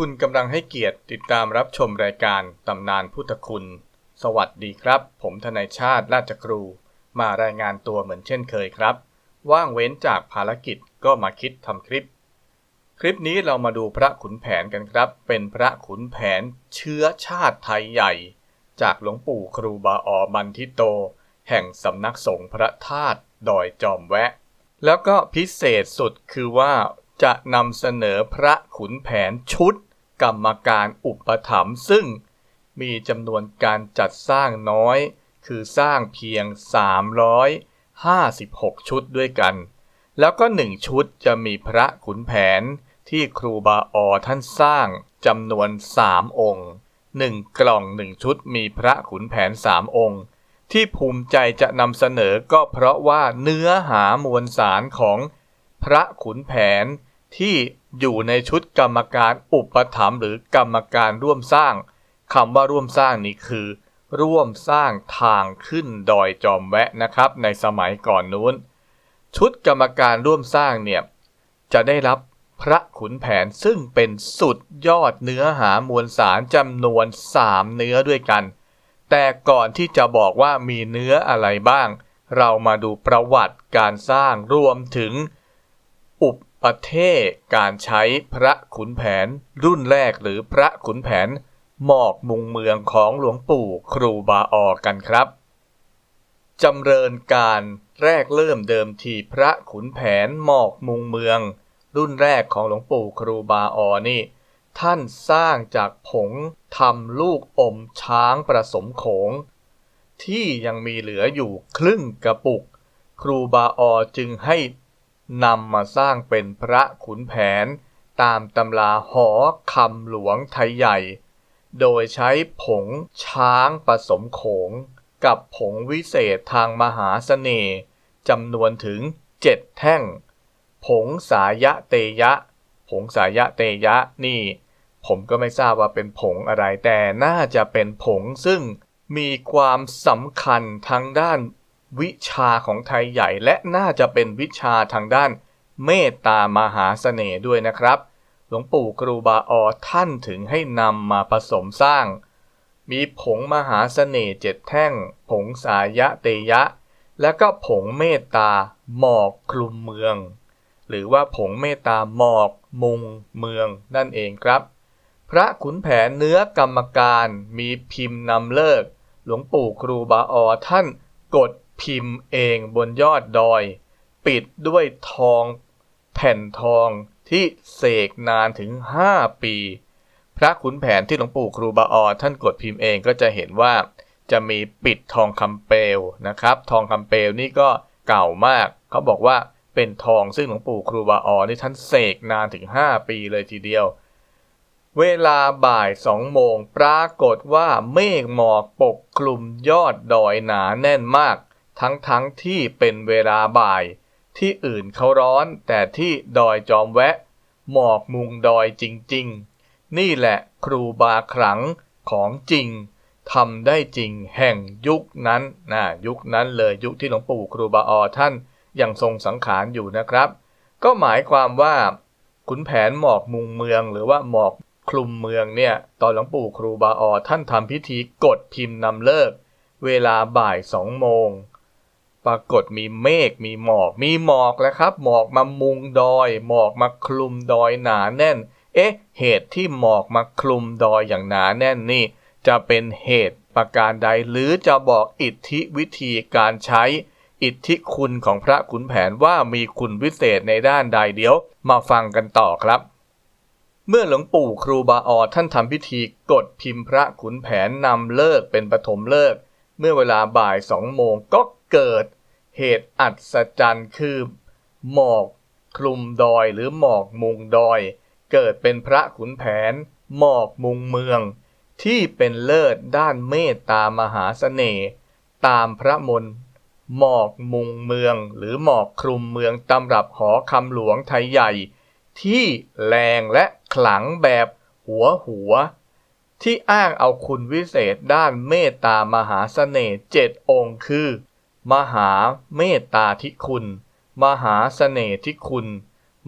คุณกำลังให้เกียรติติดตามรับชมรายการตำนานพุทธคุณ สวัสดีครับ ผมทนายชาติราชครู มารายงานตัวเหมือนเช่นเคยครับ ว่างเว้นจากภารกิจก็มาคิดทำคลิป คลิปนี้เรามาดูพระขุนแผนกันครับ เป็นพระขุนแผนเชื้อชาติไทยใหญ่ จากหลวงปู่ครูบาออบันทิโต แห่งสำนักสงฆ์พระธาตุดอยจอมแวะ แล้วก็พิเศษสุดคือว่า จะนำเสนอพระขุนแผนชุด กรรมการอุปถัมภ์ซึ่งมีจำนวนการจัดสร้างน้อย คือสร้างเพียง 356 ชุดด้วยกัน แล้วก็หนึ่งชุดจะมีพระขุนแผนที่ครูบาออท่านสร้างจำนวน 3 องค์หนึ่งกล่องหนึ่งชุดมีพระขุนแผนสามองค์ ที่ภูมิใจจะนำเสนอก็เพราะว่าเนื้อหามวลสารของ พระขุนแผนที่อยู่ในชุดกรรมการอุปถัมภ์หรือกรรมการร่วมสร้างคำว่าร่วมสร้างนี้คือ ร่วมสร้างทางขึ้นดอยจอมแวะนะครับ ในสมัยก่อนนู้น ชุดกรรมการร่วมสร้างเนี่ยจะได้รับพระขุนแผนซึ่งเป็นสุดยอดเนื้อหามวลสารจำนวน3เนื้อด้วยกัน แต่ก่อนที่จะบอกว่ามีเนื้ออะไรบ้าง เรามาดูประวัติการสร้างรวมถึง อุปเทศการใช้พระขุนแผน รุ่นแรกหรือพระขุนแผน หมอกมุงเมืองของหลวงปู่ครูบาออกันครับจำเริญการแรกเริ่มเดิมทีพระขุนแผนหมอกมุงเมือง รุ่นแรกของหลวงปู่ครูบาออนี่ ท่านสร้างจากผงทำลูกอมช้างผสมโขง ที่ยังมีเหลืออยู่ครึ่งกระปุก ครูบาออจึงให้ นำมาสร้างเป็นพระขุนแผน ตามตำราหอคำหลวงไทยใหญ่ โดยใช้ผงช้างผสมโขง กับผงวิเศษทางมหาเสน่ห์จำนวนถึงเจ็ดแท่ง ผงสายะเตยะ ผงสายะเตยะนี่ ผมก็ไม่ทราบว่าเป็นผงอะไรแต่น่าจะเป็นผงซึ่งมีความสำคัญทางด้าน วิชาของไทยใหญ่และน่าจะเป็นวิชาทางด้านเมตตามหาเสน่ห์ด้วยนะครับ หลวงปู่ครูบาออท่านถึงให้นำมาผสมสร้าง มีผงมหาเสน่ห์เจ็ดแท่ง ผงสายะเตยะ และก็ผงเมตตาหมอกคลุมเมือง หรือว่าผงเมตตาหมอกมุงเมืองนั่นเองครับ พระขุนแผนเนื้อกรรมการมีพิมพ์นำเลิก หลวงปู่ครูบาออท่านกด พิมพ์เองบนยอดดอย ปิดด้วยทองแผ่นทองที่เสกนานถึง5ปี พระขุนแผนที่หลวงปู่ครูบาออท่านกดพิมพ์เองก็จะเห็นว่าจะมีปิดทองคำเปลวนะครับ ทองคำเปลวนี่ก็เก่ามาก เขาบอกว่าเป็นทองซึ่งหลวงปู่ครูบาออนี่ท่านเสกนานถึง 5 ปีเลยทีเดียว เวลาบ่ายสองโมงปรากฏว่าเมฆหมอกปกคลุมยอดดอยหนาแน่นมาก ทั้งทั้งที่เป็นเวลาบ่าย ที่อื่นเขาร้อนแต่ที่ดอยจอมแวะ หมอกมุงดอยจริงๆ นี่แหละครูบาขลังของจริงทำได้จริงแห่งยุคนั้นนะยุคนั้นเลยยุคที่หลวงปู่ครูบาออท่านยังทรงสังขารอยู่นะครับ ก็หมายความว่าขุนแผนหมอกมุงเมืองหรือว่าหมอกคลุมเมืองเนี่ยตอนหลวงปู่ครูบาออท่านทำพิธีกดพิมพ์นำเลิก เวลาบ่ายสองโมง ปรากฏมีเมฆมีหมอก มีหมอกแล้วครับ หมอกมามุงดอย หมอกมาคลุมดอยหนาแน่น เอ๊ะ เหตุที่หมอกมาคลุมดอยอย่างหนาแน่นนี่ จะเป็นเหตุประการใดหรือจะบอกอิทธิวิธีการใช้ อิทธิคุณของพระขุนแผนว่ามีคุณวิเศษในด้านใดเดี๋ยว มาฟังกันต่อครับ เมื่อหลวงปู่ครูบาออท่านทำพิธีกดพิมพ์พระขุนแผนนำเลิกเป็นปฐมเลิก เมื่อเวลาบ่ายสองโมงก็ เกิดเหตุอัศจรรย์คือ หมอกคลุมดอยหรือหมอกมุงดอย เกิดเป็นพระขุนแผน หมอกมุงเมือง ที่เป็นเลิศด้านเมตตามหาเสน่ห์ตามพระมนต์หมอกมุงเมืองหรือหมอกคลุมเมืองตำรับหอคำหลวงไทยใหญ่ ที่แรงและขลังแบบหัวหัว ที่อ้างเอาคุณวิเศษด้านเมตตามหาเสน่ห์เจ็ดองค์คือ มหาเมตตาธิคุณ มหาเสน่ห์ธิคุณ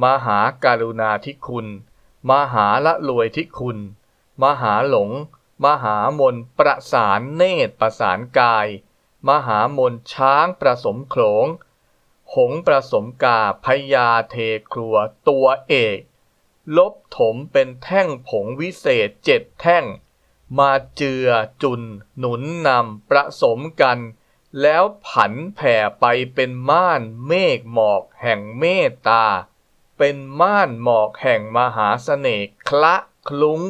มหาการุณาธิคุณ มหาละรวยธิคุณ มหาหลง มหามนประสานเนตรประสานกาย มหามนช้างประสมโขลง หงประสมกาพญาเทครัวตัวเอก ลบถมเป็นแท่งผงวิเศษเจ็ดแท่ง มาเจือจุน หนุนนำประสมกัน แล้วผันแผ่ไปเป็นม่านเมฆหมอกแห่งเมตตา เป็นม่านหมอกแห่งมหาเสน่ห์คละคลุ้ง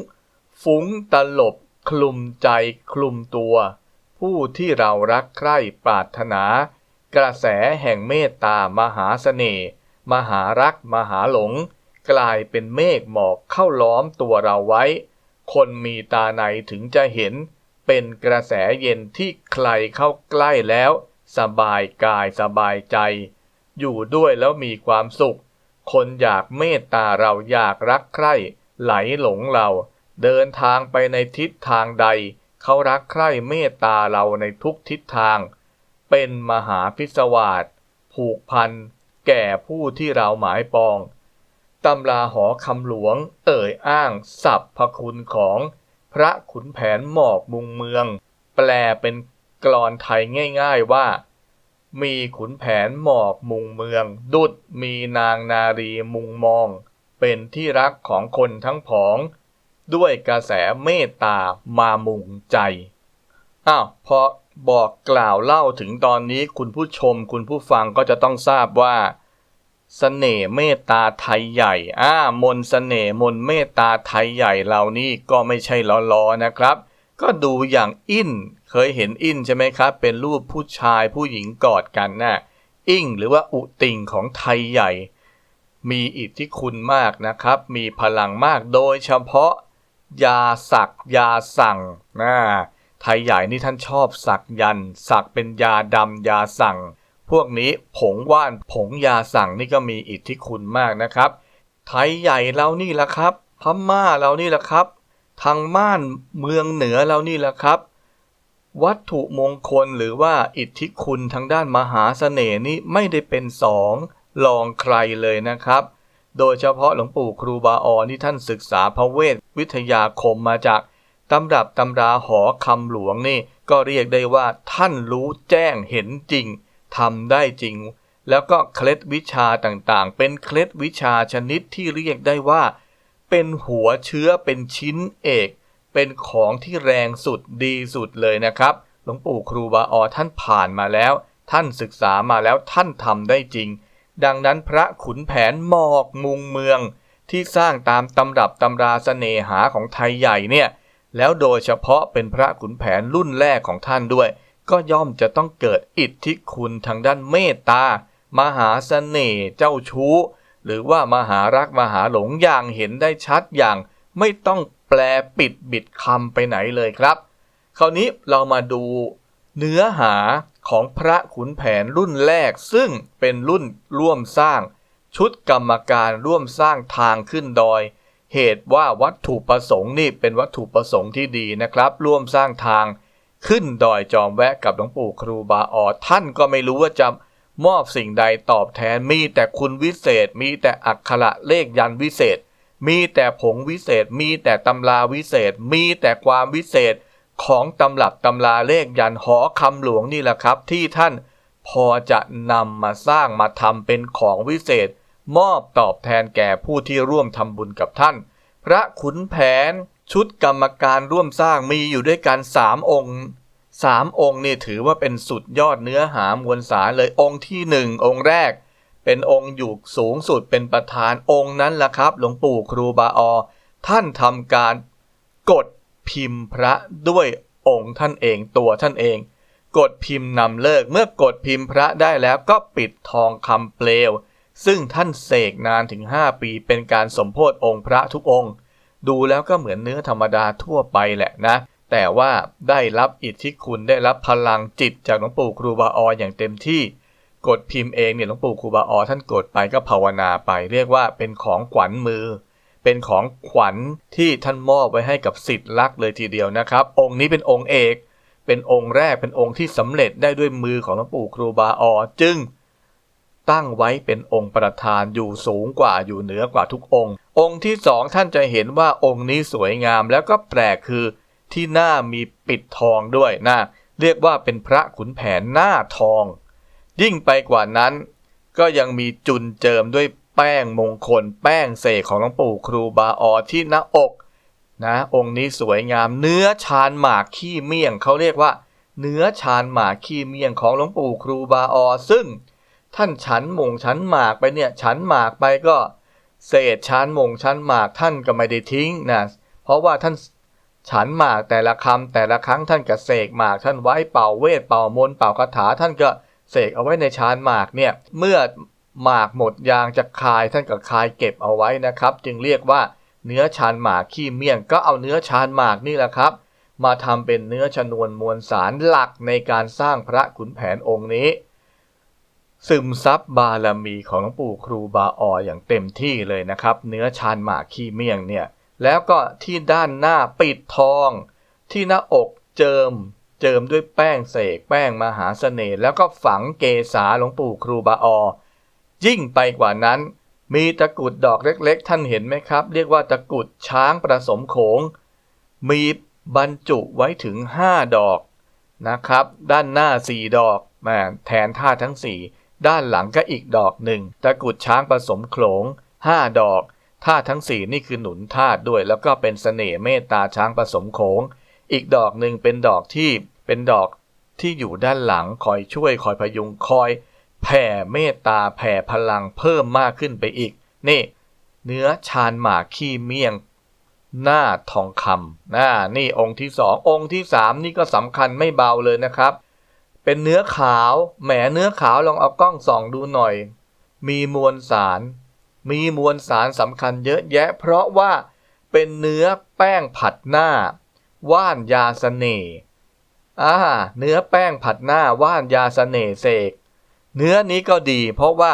ฟุ้งตลบ คลุมใจคลุมตัว ผู้ที่เรารักใคร่ปรารถนา กระแสแห่งเมตตามหาเสน่ห์มหารักมหาหลง กลายเป็นเมฆหมอกเข้าล้อมตัวเราไว้ คนมีตาในถึงจะเห็น เป็นกระแสเย็นที่ใครเข้าใกล้แล้ว สบายกายสบายใจ อยู่ด้วยแล้วมีความสุข คนอยากเมตตาเราอยากรักใคร่ ไหลหลงเรา เดินทางไปในทิศทางใด เขารักใคร่เมตตาเราในทุกทิศทาง เป็นมหาพิศวาสผูกพันแก่ผู้ที่เราหมายปองตำราหอคำหลวงเอ่ยอ้างสัพพคุณของ พระขุนแผนหมอกมุงเมือง แปลเป็นกลอนไทยง่าย ๆว่า มีขุนแผนหมอกมุงเมือง ดุดมีนางนารีมุงมอง เป็นที่รักของคนทั้งผอง ด้วยกระแสเมตตามามุงใจอ้าวพอบอกกล่าวเล่าถึงตอนนี้คุณผู้ชมคุณผู้ฟังก็จะต้องทราบว่า เสน่ห์เมตตาไทยใหญ่อ่ามนต์เสน่ห์มนเมตตาไทยใหญ่เหล่านี้ก็ไม่ใช่ล้อๆนะครับ ก็ดูอย่างอินเคยเห็นอินใช่ไหมครับ เป็นรูปผู้ชายผู้หญิงกอดกันนะ่ะอิงหรือว่าอุติงของไทยใหญ่ มีอิทธิคุณมากนะครับ มีพลังมากโดยเฉพาะ ยาสักยาสั่งนะไทยใหญ่นี่ท่านชอบสักยัน สักเป็นยาดำยาสั่ง พวกนี้ผงว่านผงยาสั่งนี่ก็มีอิทธิคุณมากนะครับ ไทยใหญ่เรานี่แหละครับ พม่าเรานี่แหละครับ ทางม่านเมืองเหนือเรานี่แหละครับ วัตถุมงคลหรือว่าอิทธิคุณทางด้านมหาเสน่ห์นี่ไม่ได้เป็นสองลองใครเลยนะครับ โดยเฉพาะหลวงปู่ครูบาออนี่ท่านศึกษาพระเวทวิทยาคมมาจากตำรับตำราหอคำหลวงนี่ก็เรียกได้ว่าท่านรู้แจ้งเห็นจริง ทำได้จริง แล้วก็เคล็ดวิชาต่างๆ เป็นเคล็ดวิชาชนิดที่เรียกได้ว่า เป็นหัวเชื้อเป็นชิ้นเอก เป็นของที่แรงสุดดีสุดเลยนะครับ หลวงปู่ครูบาออท่านผ่านมาแล้ว ท่านศึกษามาแล้วท่านทำได้จริง ดังนั้นพระขุนแผนหมอกมุงเมือง ที่สร้างตามตำรับตำราเสน่หาของไทยใหญ่เนี่ยแล้วโดยเฉพาะเป็นพระขุนแผนรุ่นแรกของท่านด้วย ก็ย่อมจะต้องเกิดอิทธิคุณทางด้านเมตตา มหาเสน่ห์เจ้าชู้ หรือว่ามหารักมหาหลงอย่างเห็นได้ชัดอย่าง ไม่ต้องแปลปิดบิดคำไปไหนเลยครับ คราวนี้เรามาดูเนื้อหาของพระขุนแผนรุ่นแรกซึ่งเป็นรุ่นร่วมสร้าง ชุดกรรมการร่วมสร้างทางขึ้นดอย เหตุว่าวัตถุประสงค์นี่เป็นวัตถุประสงค์ที่ดีนะครับ ร่วมสร้างทาง ขึ้นดอยจอมแวะกับหลวงปู่ครูบาออท่านก็ไม่รู้ว่าจะมอบสิ่งใดตอบแทนมีแต่คุณวิเศษ มีแต่อักขระเลขยันวิเศษ มีแต่ผงวิเศษ มีแต่ตำราวิเศษ มีแต่ความวิเศษของตำรับตำราเลขยันหอคำหลวงนี่แหละครับ ที่ท่านพอจะนำมาสร้างมาทำเป็นของวิเศษ มอบตอบแทนแก่ผู้ที่ร่วมทำบุญกับท่าน พระขุนแผน ชุดกรรมการร่วมสร้างมีอยู่ด้วยกันสามองค์สามองค์นี่ถือว่าเป็นสุดยอดเนื้อหามวลสารเลยองค์ที่หนึ่งองค์แรก เป็นองค์อยู่สูงสุดเป็นประธานองค์นั้นแหละครับ หลวงปู่ครูบาออท่านทำการกดพิมพ์พระด้วยองค์ท่านเองตัวท่านเอง กดพิมพ์นำเลิกเมื่อกดพิมพ์พระได้แล้วก็ปิดทองคำเปลว ซึ่งท่านเสกนานถึง 5 ปีเป็นการสมโพธิองค์พระทุกองค์ ดูแล้วก็เหมือนเนื้อธรรมดาทั่วไปแหละนะ แต่ว่าได้รับอิทธิคุณได้รับพลังจิตจากหลวงปู่ครูบาอออย่างเต็มที่ กดพิมพ์เองเนี่ยหลวงปู่ครูบาออท่านกดไปก็ภาวนาไป เรียกว่าเป็นของขวัญมือ เป็นของขวัญที่ท่านมอบไว้ให้กับสิทธิ์รักเลยทีเดียวนะครับ องค์นี้เป็นองค์เอก เป็นองค์แรกเป็นองค์ที่สำเร็จได้ด้วยมือของหลวงปู่ครูบาออจึงตั้งไว้เป็นองค์ประธานอยู่สูงกว่าอยู่เหนือกว่าทุกองค์ องค์ที่สองท่านจะเห็นว่าองค์นี้สวยงามแล้วก็แปลกคือที่หน้ามีปิดทองด้วยนะเรียกว่าเป็นพระขุนแผนหน้าทอง ยิ่งไปกว่านั้น ก็ยังมีจุนเจิมด้วยแป้งมงคล แป้งเสกของหลวงปู่ครูบาออที่หน้าอกนะองค์นี้สวยงามเนื้อชานหมากขี้เมี่ยงเขาเรียกว่า เนื้อชานหมากขี้เมี่ยงของหลวงปู่ครูบาออซึ่ง ท่านฉันมงฉันหมากไปเนี่ยฉันหมากไปก็ เศษชั้นมงชั้นหมากท่านก็ไม่ได้ทิ้งนะเพราะว่าท่านฉันหมากแต่ละคำแต่ละครั้งท่านก็เสกหมากท่านไว้เป่าเวทเป่ามนเป่าคาถาท่านก็เสกเอาไว้ในชานหมากเนี่ยเมื่อหมากหมดยางจะคายท่านก็คายเก็บเอาไว้นะครับ จึงเรียกว่าเนื้อชานหมากขี้เมี่ยงก็เอาเนื้อชานหมากนี่แหละครับ มาทำเป็นเนื้อชนวนมวลสารหลักในการสร้างพระขุนแผนองค์นี้ ซึมซับบารมีของหลวงปู่ครูบาอออย่างเต็มที่เลยนะครับ เนื้อชานหมากขี้เมี่ยงเนี่ย แล้วก็ที่ด้านหน้าปิดทอง ที่หน้าอกเจิม เจิมด้วยแป้งเสกแป้งมหาเสน่ห์แล้วก็ฝังเกษาหลวงปู่ครูบาออยิ่งไปกว่านั้น มีตะกุดดอกเล็กๆ ท่านเห็นไหมครับ เรียกว่าตะกุดช้างประสมโขง มีบรรจุไว้ถึง 5 ดอกนะครับ ด้านหน้า 4 ดอกแมแทนท่าทั้ง 4 ด้านหลังก็อีกดอกหนึ่งตะกุดช้างผสมโขลง5ดอกท่าทั้ง4นี่คือหนุนธาตุด้วย แล้วก็เป็นเสน่ห์เมตตาช้างผสมโขง อีกดอกหนึ่งเป็นดอกที่เป็นดอกที่อยู่ด้านหลังคอยช่วยคอยพยุงคอย แผ่เมตตาแผ่พลังเพิ่มมากขึ้นไปอีก นี่ เนื้อชานหมากขี้เมี่ยง หน้าทองคำน่านี่องค์ที่สององค์ที่สามนี่ก็สำคัญไม่เบาเลยนะครับ เป็นเนื้อขาว แหมเนื้อขาวลองเอากล้องส่องดูหน่อย มีมวลสาร มีมวลสารสำคัญเยอะแยะ เพราะว่าเป็นเนื้อแป้งผัดหน้า ว่านยาสเสน่ห์อ่าเนื้อแป้งผัดหน้าว่านยาสเสน่ห์เสก เนื้อนี้ก็ดี เพราะว่า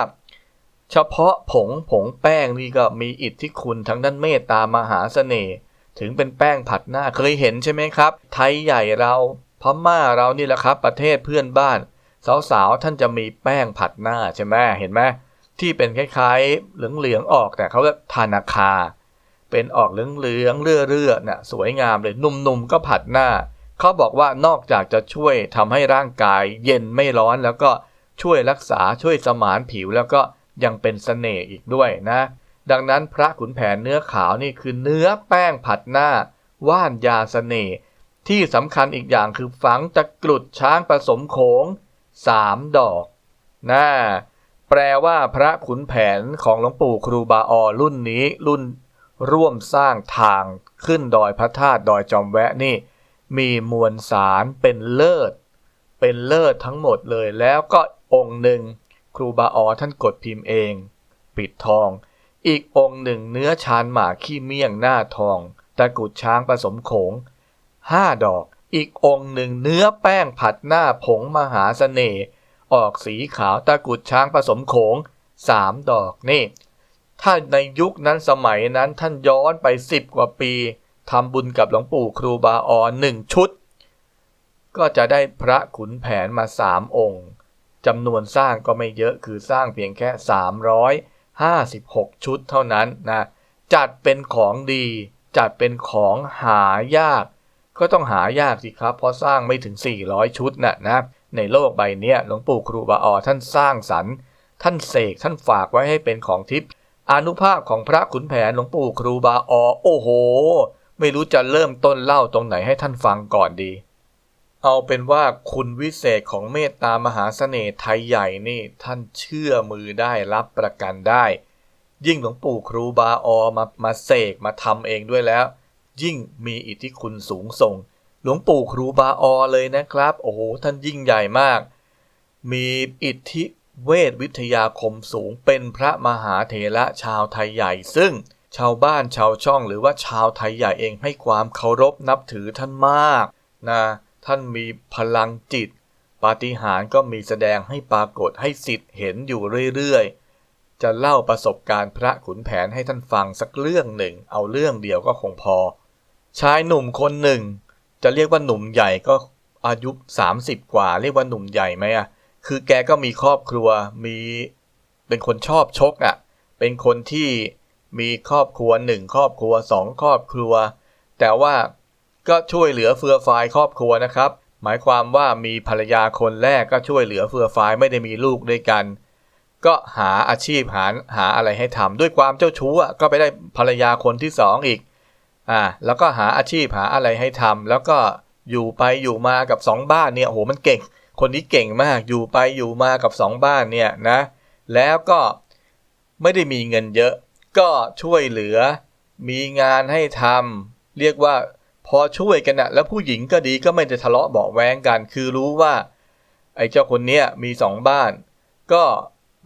เฉพาะผงผงแป้งนี่ก็มีอิทธิคุณทั้งด้านเมตตามหาเสน่ห์ถึงเป็นแป้งผัดหน้าเคยเห็นใช่ไหมครับ ไทยใหญ่เรา พม่าเรานี่แหละครับ ประเทศเพื่อนบ้าน สาวๆท่านจะมีแป้งผัดหน้าใช่ไหมเห็นไหมที่เป็นคล้ายๆเหลืองๆออกแต่เขาเรียกทานาคา เป็นออกเหลืองๆเลื่อๆน่ะสวยงามเลยหนุ่มๆก็ผัดหน้าเขาบอกว่านอกจากจะช่วยทำให้ร่างกายเย็นไม่ร้อนแล้วก็ช่วยรักษาช่วยสมานผิวแล้วก็ยังเป็นเสน่ห์อีกด้วยนะ ดังนั้นพระขุนแผนเนื้อขาวนี่คือเนื้อแป้งผัดหน้า ว่านยาเสน่ห์ ที่สำคัญอีกอย่างคือฝังตะกรุดช้างผสมโขงสามดอกนะแปลว่าพระขุนแผนของหลวงปู่ครูบาออรุ่นนี้รุ่นร่วมสร้างทางขึ้นดอยพระธาตุดอยจอมแวะนี่ มีมวลสารเป็นเลิศ เป็นเลิศทั้งหมดเลยแล้วก็องค์หนึ่ง ครูบาออท่านกดพิมพ์เอง ปิดทอง อีกองค์หนึ่งเนื้อชานหมาขี้เมี่ยงหน้าทองตะกรุดช้างผสมโขง ห้าดอก อีกองค์หนึ่งเนื้อแป้งผัดหน้าผงมหาเสน่ห์ ออกสีขาวตะกุดช้างผสมโขงสามดอกนี่ ถ้าในยุคนั้นสมัยนั้นท่านย้อนไปสิบกว่าปีทำบุญกับหลวงปู่ครูบาออนหนึ่งชุด ก็จะได้พระขุนแผนมาสามองค์จำนวนสร้างก็ไม่เยอะคือสร้างเพียงแค่ 356 ชุดเท่านั้นนะ จัดเป็นของดี จัดเป็นของหายาก ก็ต้องหายากสิครับ เพราะสร้างไม่ถึง 400 ชุดนะนะ ในโลกใบนี้หลวงปู่ครูบาออท่านสร้างสรรค์ ท่านเสกท่านฝากไว้ให้เป็นของทิพย์อนุภาพของพระขุนแผนหลวงปู่ครูบาออโอ้โห ไม่รู้จะเริ่มต้นเล่าตรงไหนให้ท่านฟังก่อนดี เอาเป็นว่าคุณวิเศษของเมตตามหาเสน่ห์ไทยใหญ่นี่ท่านเชื่อมือได้รับประกันได้ ยิ่งหลวงปู่ครูบาออมามาเสกมาทำเองด้วยแล้ว ยิ่งมีอิทธิคุณสูงส่ง หลวงปู่ครูบาออเลยนะครับ โอ้โห ท่านยิ่งใหญ่มาก มีอิทธิเวทวิทยาคมสูงเป็นพระมหาเถระชาวไทยใหญ่ ซึ่งชาวบ้านชาวช่องหรือว่าชาวไทยใหญ่เองให้ความเคารพนับถือท่านมากนะท่านมีพลังจิต ปาฏิหาริย์ก็มีแสดงให้ปรากฏให้สิทธิ์เห็นอยู่เรื่อยๆ จะเล่าประสบการณ์พระขุนแผนให้ท่านฟังสักเรื่องหนึ่ง เอาเรื่องเดียวก็คงพอ ชายหนุ่มคนหนึ่ง จะเรียกว่าหนุ่มใหญ่ก็อายุ 30 กว่า เรียกว่าหนุ่มใหญ่ไหมอะคือแกก็มีครอบครัวมีเป็นคนชอบชกอะเป็นคนที่มีครอบครัวหนึ่งครอบครัวสองครอบครัว แต่ว่าก็ช่วยเหลือเฟือฟายครอบครัวนะครับ หมายความว่ามีภรรยาคนแรกก็ช่วยเหลือเฟือฟายไม่ได้มีลูกด้วยกัน ก็หาอาชีพหาหาอะไรให้ทำด้วยความเจ้าชู้อะก็ไปได้ภรรยาคนที่สองอีก อ่าแล้วก็หาอาชีพหาอะไรให้ทำแล้วก็อยู่ไปอยู่มากับสองบ้านเนี่ยโหมันเก่ง คนนี้เก่งมากอยู่ไปอยู่มากับสองบ้านเนี่ยนะแล้วก็ไม่ได้มีเงินเยอะ ก็ช่วยเหลือ มีงานให้ทำเรียกว่าพอช่วยกันนะแล้วผู้หญิงก็ดีก็ไม่ได้ทะเลาะเบาแวงกัน คือรู้ว่าไอ้เจ้าคนเนี้ยมีสองบ้าน ก็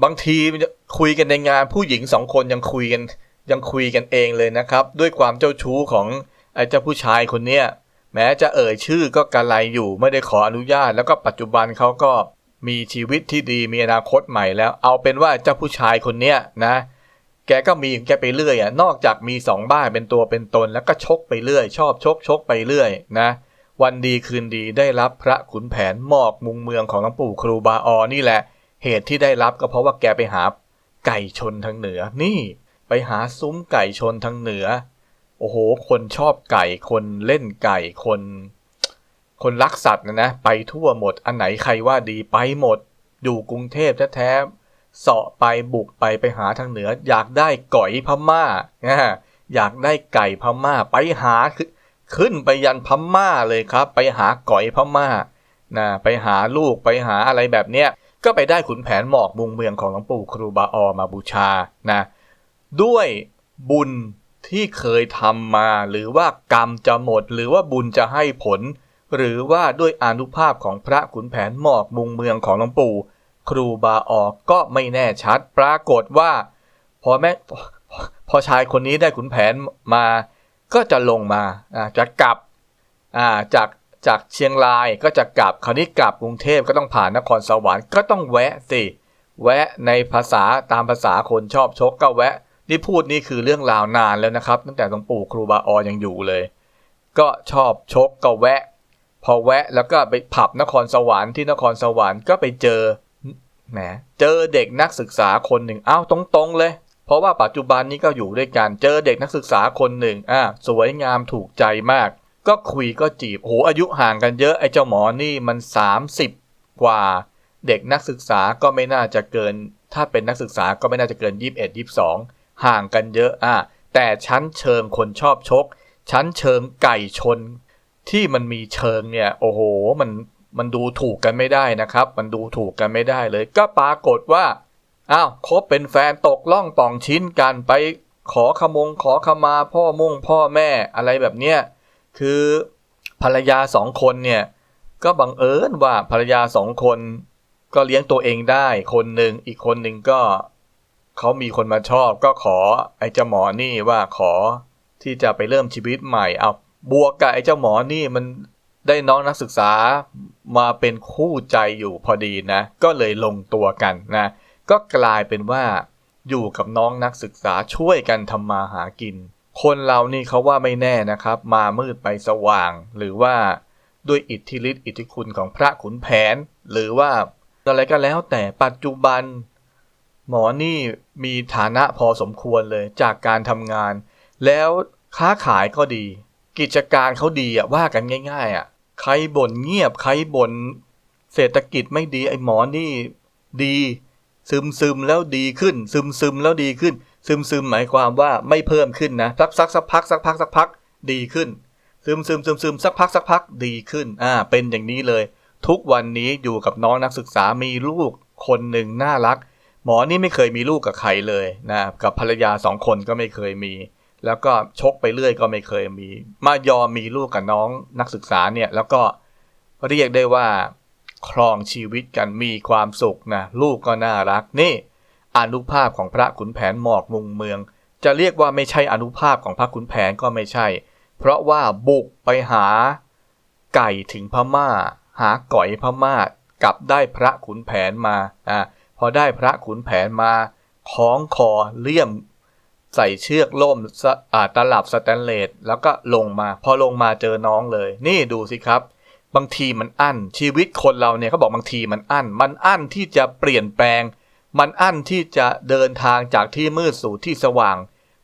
บางทีคุยกันในงานผู้หญิงสองคนยังคุยกัน ยังคุยกันเองเลยนะครับ ด้วยความเจ้าชู้ของไอ้เจ้าผู้ชายคนเนี้ยแม้จะเอ่ยชื่อก็กะไรอยู่ไม่ได้ขออนุญาต แล้วก็ปัจจุบันเขาก็มีชีวิตที่ดีมีอนาคตใหม่แล้ว เอาเป็นว่าเจ้าผู้ชายคนเนี้ยนะ แกก็มีแกไปเรื่อยอะนอกจากมีสองบ้านเป็นตัวเป็นตน แล้วก็ชกไปเรื่อย ชอบชกชกไปเรื่อยนะวันดีคืนดีได้รับพระขุนแผนหมอกมุงเมืองของหลวงปู่ครูบาออนี่แหละ เหตุที่ได้รับก็เพราะว่าแกไปหาไก่ชนทางเหนือนี่ ไปหาซุ้มไก่ชนทางเหนือ โอ้โห คนชอบไก่คนเล่นไก่คน คนรักสัตว์นะนะ ไปทั่วหมด อันไหนใครว่าดีไปหมด อยู่กรุงเทพแท้ๆเสาะไปบุกไปไปหาทางเหนือ อยากได้ก่อยพม่านะอยากได้ไก่พม่า ไปหาขึ้นขึ้นไปยันพม่าเลยครับ ไปหาก่อยพม่านะไปหาลูกไปหาอะไรแบบเนี้ยก็ไปได้ขุนแผนหมอกมุงเมืองของหลวงปู่ครูบาออมาบูชานะ ด้วยบุญที่เคยทำมา หรือว่ากรรมจะหมด หรือว่าบุญจะให้ผล หรือว่าด้วยอนุภาพของพระขุนแผนหมอกมุงเมืองของหลวงปู่ ครูบาออกก็ไม่แน่ชัด ปรากฏว่า พอแม่พอชายคนนี้ได้ขุนแผนมา ก็จะลงมาจะกลับจากจากเชียงรายก็จะกลับคราวนี้กลับกรุงเทพก็ต้องผ่านนครสวรรค์ก็ต้องแวะสิ แวะในภาษาตามภาษาคนชอบชกก็แวะ นี่พูดนี่คือเรื่องราวนานแล้วนะครับ ตั้งแต่หลวงปู่ครูบาออยังอยู่เลย ก็ชอบชกก็แวะ พอแวะแล้วก็ไปผับนครสวรรค์ที่นครสวรรค์ก็ไปเจอแหมเจอเด็กนักศึกษาคนหนึ่งอ้าวตรงๆเลย เพราะว่าปัจจุบันนี้ก็อยู่ด้วยกันเจอเด็กนักศึกษาคนหนึ่งอ่าสวยงามถูกใจมาก ก็คุยก็จีบโหอายุห่างกันเยอะไอ้เจ้าหมอนี่มัน 30 กว่า เด็กนักศึกษาก็ไม่น่าจะเกิน ถ้าเป็นนักศึกษาก็ไม่น่าจะเกิน 21 22 ห่างกันเยอะอะแต่ชั้นเชิงคนชอบชก ชั้นเชิงไก่ชน ที่มันมีเชิงเนี่ยโอ้โหมันมันดูถูกกันไม่ได้นะครับ มันดูถูกกันไม่ได้เลย ก็ปรากฏว่าอ้าวคบเป็นแฟนตกล่องป่องชิ้นกันไปขอขมงขอขมาพ่อมุ่งพ่อแม่อะไรแบบเนี้ยคือภรรยาสองคนเนี่ยก็บังเอิญว่าภรรยาสองคน ก็เลี้ยงตัวเองได้คนหนึ่งอีกคนหนึ่งก็ เขามีคนมาชอบก็ขอไอ้เจ้าหมอนี่ว่าขอที่จะไปเริ่มชีวิตใหม่เอาบวกกับไอ้เจ้าหมอนี่มันได้น้องนักศึกษามาเป็นคู่ใจอยู่พอดีนะ ก็เลยลงตัวกันนะ ก็กลายเป็นว่าอยู่กับน้องนักศึกษาช่วยกันทำมาหากิน คนเรานี่เขาว่าไม่แน่นะครับ มามืดไปสว่าง หรือว่าด้วยอิทธิฤทธิอิทธิคุณของพระขุนแผน หรือว่าอะไรก็แล้วแต่ปัจจุบัน หมอนี่ มีฐานะพอสมควรเลยจากการทำงาน แล้วค้าขายก็ดี กิจการเขาดีอะว่ากันง่ายๆอะใครบ่นเงียบใครบ่นเศรษฐกิจไม่ดีไอ้หมอนี่ดี ซึมซึมแล้วดีขึ้น ซึมซึมแล้วดีขึ้น ซึมซึมหมายความว่าไม่เพิ่มขึ้นนะสักสักสักพักสักพักสักพักดีขึ้น ซึมซึมซึมซึมสักพักสักพักดีขึ้นอ่าเป็นอย่างนี้เลย ทุกวันนี้อยู่กับน้องนักศึกษามีลูกคนหนึ่งน่ารัก หมอนี่ไม่เคยมีลูกกับใครเลยนะกับภรรยาสองคนก็ไม่เคยมี แล้วก็ชกไปเรื่อยก็ไม่เคยมี มายอมมีลูกกับน้องนักศึกษาเนี่ยแล้วก็เรียกได้ว่าครองชีวิตกันมีความสุขนะลูกก็น่ารักนี่อนุภาพของพระขุนแผนหมอกมุงเมือง จะเรียกว่าไม่ใช่อนุภาพของพระขุนแผนก็ไม่ใช่ เพราะว่าบุกไปหาไก่ถึงพม่า หาก่อยพม่ากลับได้พระขุนแผนมาอ่า พอได้พระขุนแผนมาคล้องคอเลี่ยม ใส่เชือกล่มสะอ่าตลับสแตนเลสแล้วก็ลงมา พอลงมาเจอน้องเลย นี่ดูสิครับ บางทีมันอั้นชีวิตคนเราเนี่ยเขาบอกบางทีมันอั้น มันอั้นที่จะเปลี่ยนแปลง มันอั้นที่จะเดินทางจากที่มืดสู่ที่สว่าง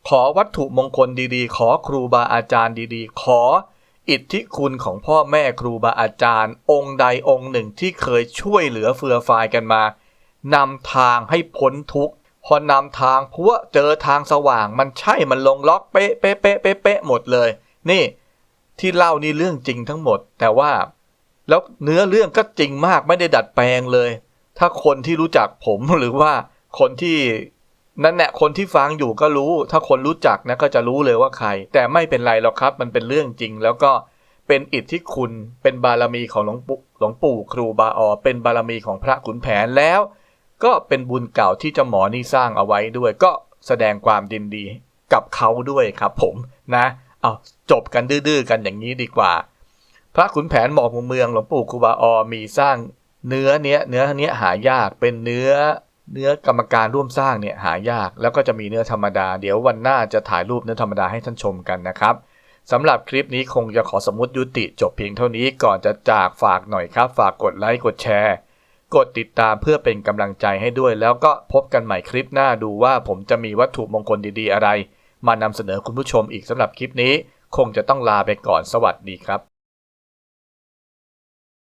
ขอวัตถุมงคลดีๆ ขอครูบาอาจารย์ดีๆ ขออิทธิคุณของพ่อแม่ครูบาอาจารย์ องค์ใดองค์หนึ่งที่เคยช่วยเหลือเฟือฟายกันมา นำทางให้พ้นทุกข์พอนำทางพวเจอทางสว่างมันใช่มันลงล็อกเป๊ะเป๊ะเป๊ะเป๊ะเป๊ะหมดเลย นี่ที่เล่านี่เรื่องจริงทั้งหมด แต่ว่า แล้วเนื้อเรื่องก็จริงมากไม่ได้ดัดแปลงเลย ถ้าคนที่รู้จักผมหรือว่าคนที่นั่นแหละคนที่ฟังอยู่ก็รู้ ถ้าคนรู้จักนะก็จะรู้เลยว่าใคร แต่ไม่เป็นไรหรอกครับ มันเป็นเรื่องจริง แล้วก็เป็นอิทธิคุณเป็นบารมีของหลวงปู่หลวงปู่ครูบาออเป็นบารมีของพระขุนแผนแล้ว ก็เป็นบุญเก่าที่เจ้าหมอนี่สร้างเอาไว้ด้วย ก็แสดงความดินดีกับเขาด้วยครับผมนะเอาจบกันดื้อๆกันอย่างนี้ดีกว่า พระขุนแผนหมอกมุมเมืองหลวงปู่ครูบาออมีสร้างเนื้อเนี้ยเนื้อเนี้ยหายากเป็นเนื้อเนื้อกรรมการร่วมสร้างเนี่ยหายาก แล้วก็จะมีเนื้อธรรมดา เดี๋ยววันหน้าจะถ่ายรูปเนื้อธรรมดาให้ท่านชมกันนะครับสำหรับคลิปนี้คงจะขอสมมติยุติจบเพียงเท่านี้ก่อนจะจากฝากหน่อยครับ ฝากกดไลค์กดแชร์ กดติดตามเพื่อเป็นกำลังใจให้ด้วย แล้วก็พบกันใหม่คลิปหน้าดูว่าผมจะมีวัตถุมงคลดีๆอะไร มานำเสนอคุณผู้ชมอีกสำหรับคลิปนี้ คงจะต้องลาไปก่อนสวัสดีครับ